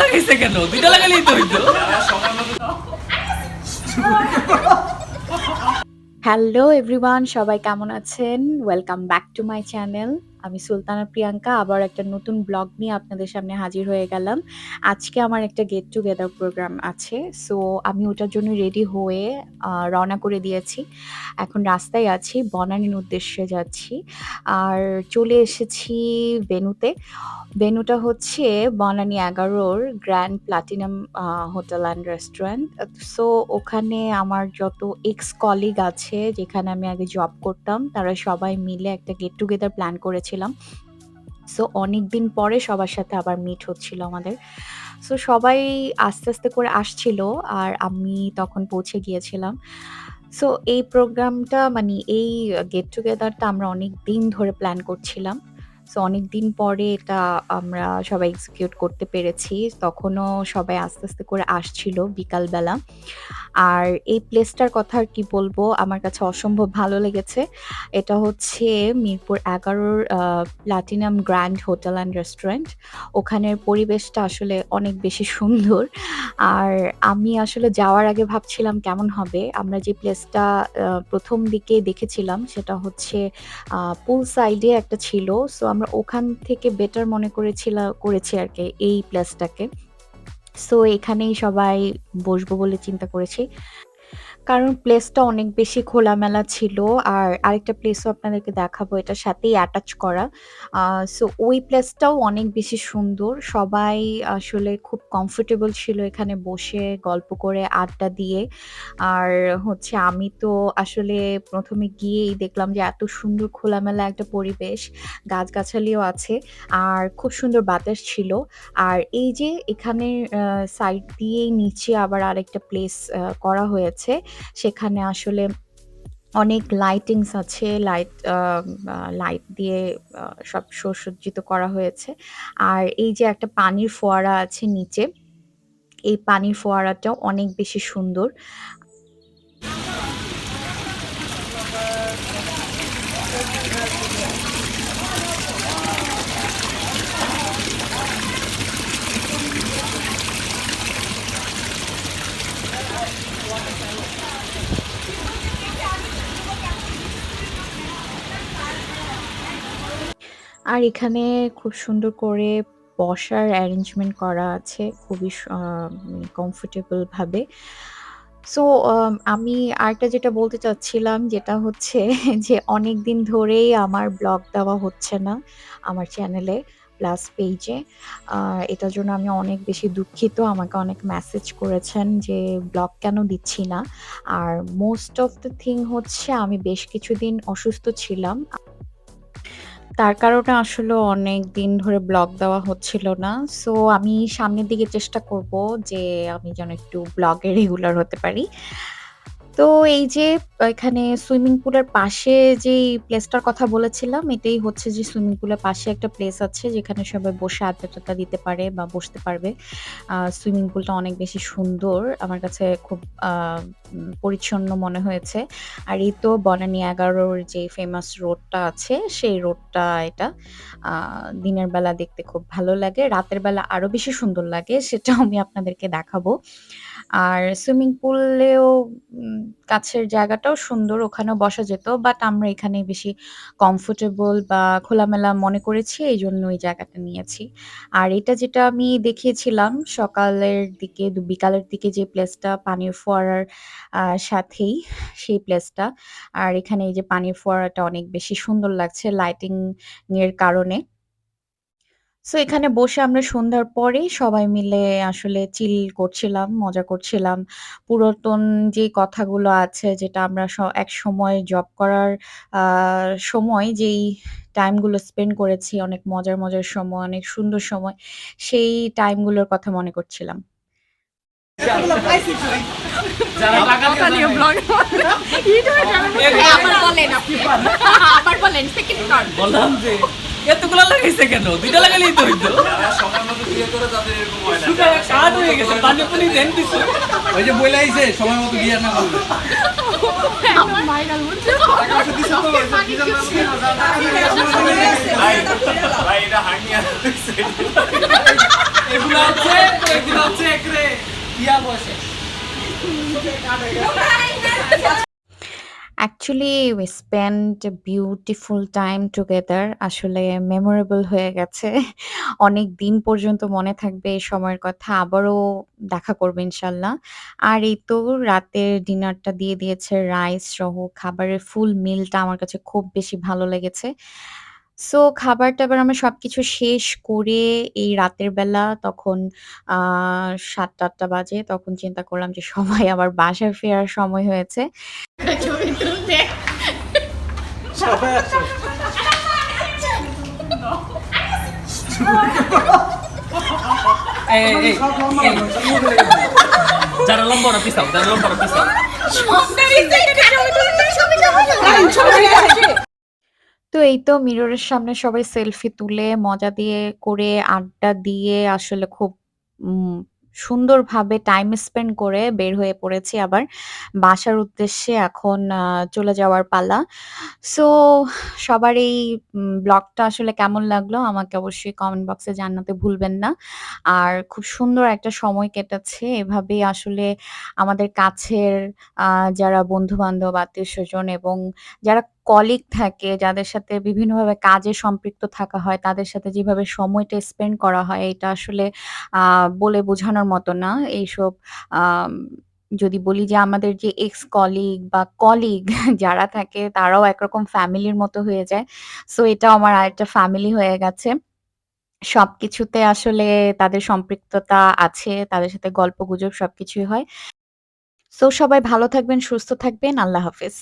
লাগাইছে কেন? লাগালেই তো হইতো। হ্যালো এভরিওয়ান সবাই কেমন আছেন? Welcome back to my channel আমি সুলতানা প্রিয়াঙ্কা, আবার একটা নতুন ব্লগ নিয়ে আপনাদের সামনে হাজির হয়ে গেলাম। আজকে আমার একটা গেট টুগেদার প্রোগ্রাম আছে সো আমি ওটার জন্য রেডি হয়ে রওনা করে দিয়েছি। এখন রাস্তায় আছি, বনানীর উদ্দেশ্যে যাচ্ছি। আর চলে এসেছি ভেনুতে ভেনুটা হচ্ছে বনানী এগারোর grand platinum hotel and restaurant so ওখানে আমার যত এক্স কলিগ আছে, যেখানে আমি আগে জব করতাম, তারা সবাই মিলে একটা গেট টুগেদার প্ল্যান করেছিলাম সো অনেক দিন পরে সবার সাথে আবার মিট হচ্ছিল আমাদের। সো সবাই আস্তে আস্তে করে আসছিল আর আমি তখন পৌঁছে গিয়েছিলাম। সো এই প্রোগ্রামটা মানে এই গেট টুগেদারটা আমরা অনেক দিন ধরে প্ল্যান করছিলাম। সো অনেক দিন পরে এটা আমরা সবাই এক্সিকিউট করতে পেরেছি। তখনও সবাই আস্তে আস্তে করে আসছিল বিকালবেলা। আর এই প্লেসটার কথা আর কি বলব, আমার কাছে অসম্ভব ভালো লেগেছে। এটা হচ্ছে মিরপুর এগারোর platinum grand hotel and restaurant ওখানের পরিবেশটা আসলে অনেক বেশি সুন্দর। আর আমি আসলে যাওয়ার আগে ভাবছিলাম কেমন হবে। আমরা যে প্লেসটা প্রথম দিকে দেখেছিলাম, সেটা হচ্ছে পুল সাইডে একটা ছিল। সো আমরা ওখান থেকে বেটার মনে করেছিলাম করেছি আর কি, এই প্লেসটাকে সো এখানেই সবাই বসবো বলে চিন্তা করেছি। কারণ প্লেসটা অনেক বেশি খোলামেলা ছিল আর আরেকটা প্লেসও আপনাদেরকে দেখাবো এটার সাথেই অ্যাটাচ করা। সো ওই প্লেসটাও অনেক বেশি সুন্দর। সবাই আসলে খুব কমফোর্টেবল ছিল এখানে বসে গল্প করে, আড্ডা দিয়ে। আর হচ্ছে আমি তো আসলে প্রথমে গিয়েই দেখলাম যে এত সুন্দর খোলামেলা একটা পরিবেশ, গাছগাছালিও আছে আর খুব সুন্দর বাতাস ছিল। আর এই যে এখানে সাইড দিয়েই নিচে আবার আরেকটা প্লেস করা হয়েছে। সেখানে আসলে অনেক লাইটিংস আছে লাইট লাইট দিয়ে সব সুসজ্জিত করা হয়েছে। আর এই যে একটা পানির ফোয়ারা আছে নিচে, এই পানির ফোয়ারাটাও অনেক বেশি সুন্দর। আর এখানে খুব সুন্দর করে বসার অ্যারেঞ্জমেন্ট করা আছে খুবই কমফোর্টেবল ভাবে। সো আমি আরেকটা যেটা বলতে চাচ্ছিলাম যেটা হচ্ছে যে অনেক দিন ধরেই আমার ব্লগ দেওয়া হচ্ছে না আমার চ্যানেলে প্লাস পেজে এটার জন্য আমি অনেক বেশি দুঃখিত, আমাকে অনেক মেসেজ করেছেন যে ব্লগ কেন দিচ্ছি না। আর মোস্ট অফ দ্য থিং হচ্ছে আমি বেশ কিছুদিন অসুস্থ ছিলাম। তার কারণে আসলে অনেক দিন ধরে ব্লগ দেওয়া হচ্ছিল না। সো আমি সামনের দিকে চেষ্টা করব যে আমি যেন একটু ব্লগে রেগুলার হতে পারি। তো এই যে এখানে সুইমিং পুলের পাশে যেই প্লেসটার কথা বলেছিলাম, এটাই হচ্ছে যে সুইমিং পুলের পাশে একটা প্লেস আছে যেখানে সবাই বসে আড্ডা-টাড্ডা দিতে পারে বা বসতে পারবে। সুইমিং পুলটা অনেক বেশি সুন্দর। আমার কাছে খুব পরিচ্ছন্ন মনে হয়েছে। আর এই তো বনানী ১১ র যে ফেমাস রোডটা আছে, সেই রোডটা এটা। দিনের বেলা দেখতে খুব ভালো লাগে। রাতের বেলা আরও বেশি সুন্দর লাগে। সেটাও আমি আপনাদেরকে দেখাবো। আর সুইমিং পুলেও কাছের জায়গাটাও সুন্দর। ওখানেও বসা যেত। বাট আমরা এখানে বেশি কমফোর্টেবল বা খোলামেলা মনে করেছি। এই জন্য ওই জায়গাটা নিয়েছি। আর এটা যেটা আমি দেখিয়েছিলাম, সকালের দিকে বিকালের দিকে যে প্লেসটা পানির ফোয়ারার সাথেই সেই প্লেসটা। আর এখানে এই যে পানির ফোয়ারাটা অনেক বেশি সুন্দর লাগছে লাইটিং এর কারণে। সো এখানে বসে আমরা সন্ধ্যার পরেই সবাই মিলে আসলে চিল করছিলাম, মজা করছিলাম। পুরাতন যে কথাগুলো আছে যেটা আমরা স একসময় জব করার আ সময় যেই টাইমগুলো স্পেন্ড করেছি অনেক মজার, মজার সময়, অনেক সুন্দর সময়, সেই টাইমগুলোর কথা মনে করছিলাম। যারা টাকা নিয়ে ব্লগ আবার বলেন আপনি আবার বলেন সেকেন্ড বললাম যে এতগুলো লাগাইছে কেন? দুইটা লাগালেই তো হইতো। যারা সময় মতো বিয়ে করে তাদের এরকম না দুটা কাট হয়ে গেছে পানি পানি দেন ওই যে বইলাইছে সময় মতো বিয়ে না করলে ভাই এটা হাঙ্গিয়া এগুলো হচ্ছে এগুলো হচ্ছে একরে ইয়া বসে actually we spend beautiful time together আসলে মেমোরেবল হয়ে গেছে। অনেক দিন পর্যন্ত মনে থাকবে এই সময়ের কথা। আবারও দেখা করব ইনশাল্লাহ। আর এই তো রাতের ডিনারটা দিয়ে দিয়েছে, রাইস সহ খাবারের ফুল মিলটা আমার কাছে খুব বেশি ভালো লেগেছে। সো খাবার টাবার আমরা সবকিছু শেষ করে এই রাতের বেলা তখন আহ সাতটা আটটা বাজে তখন চিন্তা করলাম যে সবাই আবার বাসায় ফেরার সময় হয়েছে এই এই এই, এই যারা লম্বা ওরা পিছাও যারা লম্বা ওরা পিছাও তো এই তো মিররের সামনে সবাই সেলফি তুলে, মজা দিয়ে করে, আড্ডা দিয়ে আসলে খুব সুন্দরভাবে টাইম স্পেন্ড করে বের হয়ে পড়েছি আবার বাসার উদ্দেশ্যে এখন চলে যাওয়ার পালা। সো সবার এই ব্লগটা আসলে কেমন লাগল আমাকে অবশ্যই কমেন্ট বক্সে জানাতে ভুলবেন না। আর খুব সুন্দর একটা সময় কেটেছে, এভাবেই আসলে আমাদের কাছের যারা বন্ধু বান্ধব আত্মীয় স্বজন এবং যারা কলিগ থাকে যাদের সাথে বিভিন্নভাবে কাজে সম্পৃক্ত থাকা হয় তাদের সাথে যেভাবে সময়টা স্পেন্ড করা হয় এটা আসলে আহ, বলে বোঝানোর মতো না। এইসব যদি বলি যে আমাদের যে এক্স কলিগ বা কলিগ যারা থাকে তারাও একরকম ফ্যামিলির মতো হয়ে যায়। সো এটা আমার আরেকটা ফ্যামিলি হয়ে গেছে। সবকিছুতে আসলে তাদের সম্পৃক্ততা আছে তাদের সাথে গল্প গুজব সবকিছুই হয়। সো সবাই ভালো থাকবেন সুস্থ থাকবেন আল্লাহ হাফেজ।